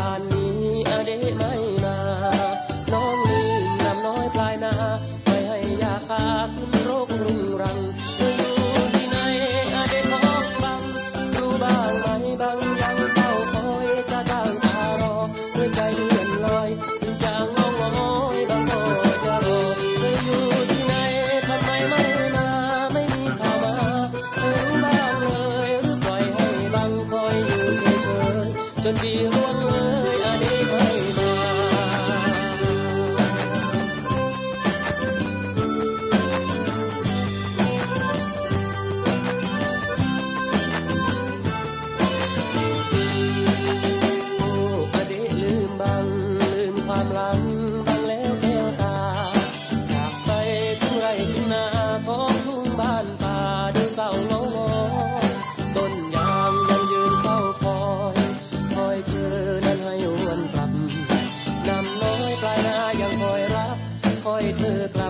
านนี้อเดไม่นา น้องลืมน้ำน้อยปลายนาไม่ให้ยาคาขึ้นโรครุงรังเธอยู่ที่ไหนอเดน้องบัง รู้บ้างไหมบางยังเฝ้าคอยจะตั้งตารอด้วยใจเลื่อนลอยถึงจะงงงอยบางก็จะรอเธอยู่ที่ไหนทำไมไม่มาไม่มีข่าวมาเธอรู้บ้างเลยหรือปล่อยให้บังคอยอยู่เฉยๆจนดี 何妨？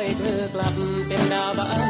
อยเธอกลับเป็นดาวบ้า